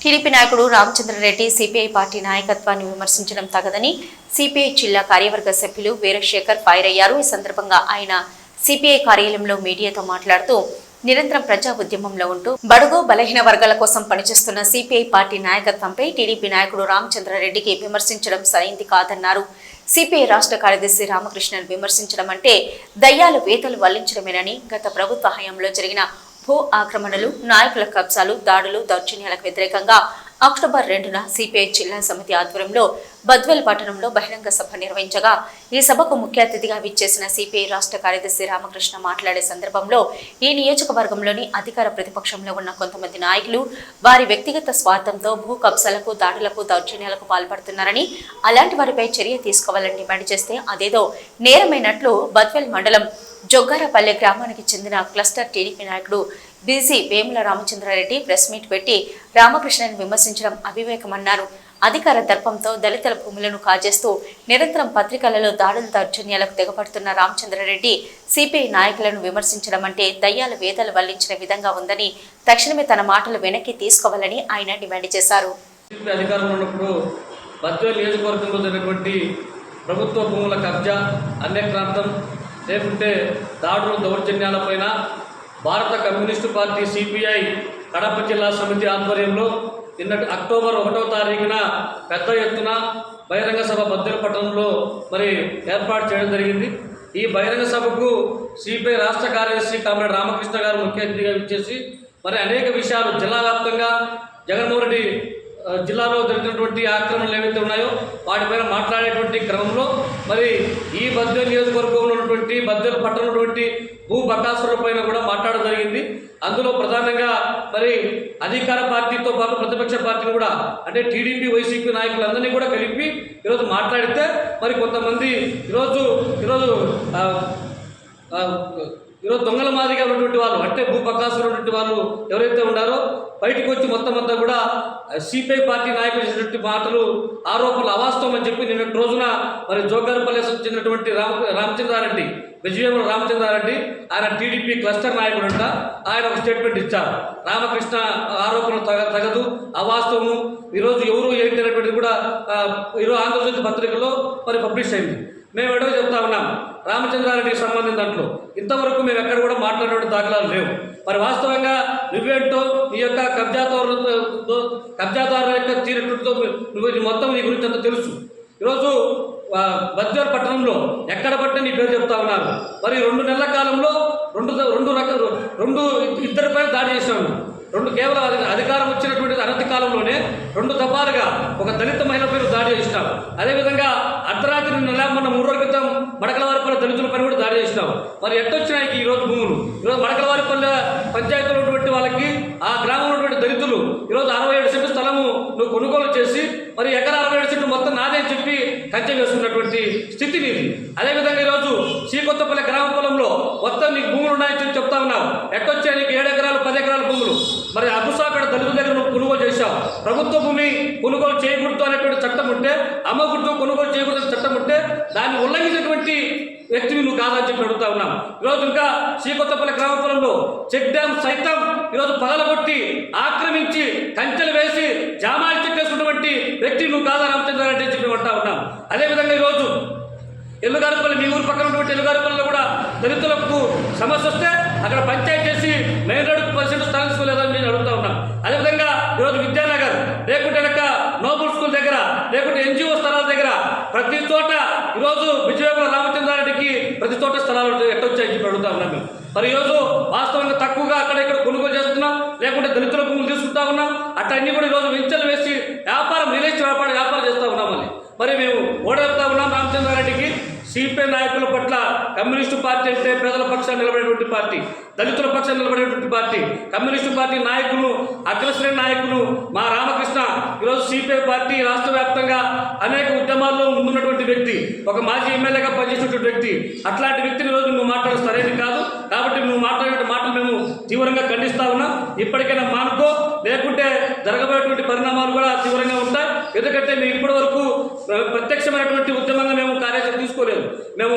TDP నాయకుడు Ramachandra Reddy CPI party నాయకత్వాన్ని విమర్శించడం తగదని సిపిఐ జిల్లా కార్యవర్గ సభ్యులు వీరశేఖర్ ఫైర్ అయ్యారు. ఈ సందర్భంగా ఆయన సిపిఐ కార్యాలయంలో మీడియాతో మాట్లాడుతూ నిరంతరం ప్రజా ఉద్యమంలో ఉంటూ బడుగు బలహీన వర్గాల కోసం పనిచేస్తున్న సిపిఐ పార్టీ నాయకత్వంపై టీడీపీ నాయకుడు రామచంద్రారెడ్డికి విమర్శించడం సరైంది కాదన్నారు. సిపిఐ రాష్ట్ర కార్యదర్శి రామకృష్ణను విమర్శించడం అంటే దయ్యాలు వేతలు వల్లించడమేనని గత ప్రభుత్వ హయాంలో జరిగిన భూ ఆక్రమణలు నాయకుల కబ్జాలు దాడులు దౌర్జన్యాలకు వ్యతిరేకంగా అక్టోబర్ రెండున సిపిఐ జిల్లా సమితి ఆధ్వర్యంలో బద్వెల్ పట్టణంలో బహిరంగ సభ నిర్వహించగా ఈ సభకు ముఖ్య అతిథిగా విచ్చేసిన సిపిఐ రాష్ట్ర కార్యదర్శి రామకృష్ణ మాట్లాడే సందర్భంలో ఈ నియోజకవర్గంలోని అధికార ప్రతిపక్షంలో ఉన్న కొంతమంది నాయకులు వారి వ్యక్తిగత స్వార్థంతో భూ కబ్జాలకు దాడులకు దౌర్జన్యాలకు పాల్పడుతున్నారని అలాంటి వారిపై చర్య తీసుకోవాలని డిమాండ్ చేస్తే అదేదో నేరమైనట్లు బద్వెల్ మండలం జొగ్గారపల్లె గ్రామానికి చెందిన క్లస్టర్ టీడీపీ నాయకుడు BC Vemula Ramachandrareddy press meet పెట్టి రామకృష్ణని విమర్శించడం అవివేకమన్నారు. అధికార దర్పంతో దళితుల భూములను కాజేస్తూ నిరంతరం పత్రికలలో దాడుల దౌర్జన్యాలకు తెగపడుతున్న రామచంద్రారెడ్డి సిపిఐ నాయకులను విమర్శించడం అంటే దయ్యాల వేదాలు వల్లించిన విధంగా ఉందని తక్షణమే తన మాటలు వెనక్కి తీసుకోవాలని ఆయన డిమాండ్ చేశారు. నియోజకవర్గంలో జరిగినటువంటి ప్రభుత్వ భూముల కబ్జా అన్యక్రాంతం లేకుంటే దాడులు దౌర్జన్యాలపైన భారత కమ్యూనిస్టు పార్టీ సిపిఐ కడప జిల్లా సమితి ఆధ్వర్యంలో నిన్నటి అక్టోబర్ ఒకటో తారీఖున పెద్ద ఎత్తున బహిరంగ సభ పట్టణంలో మరి ఏర్పాటు చేయడం జరిగింది. ఈ బహిరంగ సభకు సిపిఐ రాష్ట్ర కార్యదర్శి కామ్రేడ్ రామకృష్ణ గారు ముఖ్య అతిథిగా ఇచ్చేసి మరి అనేక విషయాలు జిల్లా వ్యాప్తంగా జగన్మోహన్ రెడ్డి జిల్లాలో జరిగినటువంటి ఆక్రమణలు ఏవైతే ఉన్నాయో వాటిపైన మాట్లాడేటువంటి క్రమంలో మరి ఈ బద్దె నియోజకవర్గంలో ఉన్నటువంటి బద్దెలు పట్టణటువంటి భూ బకాసుల పైన కూడా మాట్లాడడం జరిగింది. అందులో ప్రధానంగా మరి అధికార పార్టీతో పాటు ప్రతిపక్ష పార్టీని కూడా అంటే టీడీపీ వైసీపీ నాయకులందరినీ కూడా కలిపి ఈరోజు మాట్లాడితే మరి కొంతమంది ఈరోజు ఈరోజు ఈరోజు దొంగల మాదిరిగా ఉన్నటువంటి వాళ్ళు అంటే భూపకాసులు ఉన్నటువంటి వాళ్ళు ఎవరైతే ఉన్నారో బయటకు వచ్చి మొత్తం అంతా కూడా సిపిఐ పార్టీ నాయకులు చేసినటువంటి మాటలు ఆరోపణలు అవాస్తవం అని చెప్పి నిన్నటి రోజున మరి జోగారుపల్లి చెందినటువంటి రామ రామచంద్రారెడ్డి విజయవాడ రామచంద్రారెడ్డి ఆయన టీడీపీ క్లస్టర్ నాయకుడు అంట ఆయన ఒక స్టేట్మెంట్ ఇచ్చారు. రామకృష్ణ ఆరోపణలు తగ తగదు అవాస్తవము. ఈరోజు ఎవరు ఏంటి అనేటువంటిది కూడా ఈరోజు ఆంధ్రజ్యోతి పత్రికలో మరి పబ్లిష్ అయింది. మేము ఎడవ చెప్తా ఉన్నాం. రామచంద్రారెడ్డికి సంబంధించిన దాంట్లో. ఇంతవరకు మేము ఎక్కడ కూడా మాట్లాడినటువంటి దాఖలాలు లేవు. మరి వాస్తవంగా నువ్వేంటో నీ యొక్క కబ్జాదారులతో కబ్జాదారుల యొక్క తీరుతో నువ్వు మొత్తం నీ గురించి అంత తెలుసు. ఈరోజు ఆ, పట్టణంలో ఎక్కడ పట్టిన నీ పేరు చెప్తా ఉన్నారు. మరి రెండు నెలల కాలంలో రెండు రెండు రకాలు రెండు ఇద్దరిపై దాడి చేశాను రెండు కేవలం అధికారం వచ్చినటువంటి అనతి కాలంలోనే రెండు దఫాలుగా ఒక దళిత మహిళ పేరు దాడి చేసినావు అదేవిధంగా అర్ధరాత్రి నెల మొన్న మూడు రోజుల క్రితం మడకలవారిపల్లి దళితుల పని కూడా దాడి చేసినాం. మరి ఎట్టొచ్చినాయి ఈ రోజు భూములు? ఈరోజు మడకలవారిపల్లి పంచాయతీలో ఉన్నటువంటి వాళ్ళకి ఆ గ్రామంలో ఉన్నటువంటి దళితులు ఈరోజు అరవై ఏడు సెంటు స్థలము నువ్వు కొనుగోలు చేసి మరి ఎకరా అరవై ఏడు సెంటు మొత్తం నాదే అని చెప్పి కంచె వేసుకున్నటువంటి స్థితి నీది అదేవిధంగా ఈరోజు శ్రీకొత్తపల్లి గ్రామ పొలంలో మొత్తం నీకు భూములు ఉన్నాయని చెప్తా ఉన్నావు. ఎట్టొచ్చాయి నీకు ఏడెకరా ఎకరాలు పది ఎకరాల భూములు మరి అబుసాపేట దళితుల దగ్గర నువ్వు కొనుగోలు చేశావు ప్రభుత్వ భూమి కొనుగోలు చేయకూడదు అనేటువంటి చట్టం ఉంటే అమ్మకూడదు కొనుగోలు చేయకూడదు అనే చట్టం ఉంటే దాన్ని ఉల్లంఘించినటువంటి వ్యక్తివి నువ్వు కాదని చెప్పి అడుగుతా ఉన్నాం. ఈరోజు ఇంకా శ్రీకొత్తపల్లి గ్రామ పొలంలో చెక్ డ్యామ్ సైతం ఈరోజు పగలగొట్టి ఆక్రమించి కంచెలు వేసి జామాలు చేసినటువంటి వ్యక్తి నువ్వు కాదా రామచంద్రారెడ్డి అని చెప్పి అంటా ఉన్నాం. అదేవిధంగా ఈరోజు ఎల్లుగారిపల్లి మీ ఊరు పక్కన ఉన్నటువంటి ఎల్లుగారిపల్లిలో కూడా దళితులకు సమస్య వస్తే అక్కడ పంచాయతీ చేసి మెయిన్ రోడ్డుకు పరిస్థితి స్థలం తీసుకోలేదని నేను అడుగుతా ఉన్నాం అదేవిధంగా ఈరోజు విద్యానగర్ లేకుంటే కనుక నోబుల్ స్కూల్ దగ్గర లేకుంటే ఎన్జిఓ స్థలాల దగ్గర ప్రతి చోట ఈరోజు విజయవాడ రామచంద్రారెడ్డికి ప్రతి చోట స్థలాలు ఎట్టొచ్చాయని చెప్పి అడుగుతా ఉన్నాం మేము. మరి ఈరోజు వాస్తవంగా తక్కువగా అక్కడ ఇక్కడ కొనుగోలు చేస్తున్నాం లేకుంటే దళితుల భూములు తీసుకుంటా ఉన్నాం అట్టన్నీ అన్ని కూడా ఈరోజు వెంచలు వేసి వ్యాపారం రియల్ వ్యాపారం వ్యాపారం చేస్తా ఉన్నాం మళ్ళీ. మరి మేము ఓడెళ్తా ఉన్నాం రామచంద్రారెడ్డికి. సిపిఐ నాయకుల పట్ల కమ్యూనిస్టు పార్టీ అంటే పేదల పక్షాన్ని నిలబడేటువంటి పార్టీ దళితుల పక్షాన్ని నిలబడేటువంటి పార్టీ. కమ్యూనిస్టు పార్టీ నాయకులు అగ్రశ్రేణి నాయకులు మా రామకృష్ణ ఈరోజు సిపిఐ పార్టీ రాష్ట్ర వ్యాప్తంగా అనేక ఉద్యమాల్లో ముందున్నటువంటి వ్యక్తి ఒక మాజీ ఎమ్మెల్యేగా పనిచేసినటువంటి వ్యక్తి. అట్లాంటి వ్యక్తిని ఈరోజు నువ్వు మాట్లాడడం సరైనది కాదు. కాబట్టి నువ్వు మాట్లాడే మాటలు మేము తీవ్రంగా ఖండిస్తా ఉన్నాం. ఇప్పటికైనా మానుకో లేకుంటే జరగబోయేటువంటి పరిణామాలు కూడా తీవ్రంగా ఉంటాయి. ఎందుకంటే మేము ఇప్పటి వరకు ప్రత్యక్షమైనటువంటి ఉద్యమంగా మేము కార్యాచరణ తీసుకోలేదు. మేము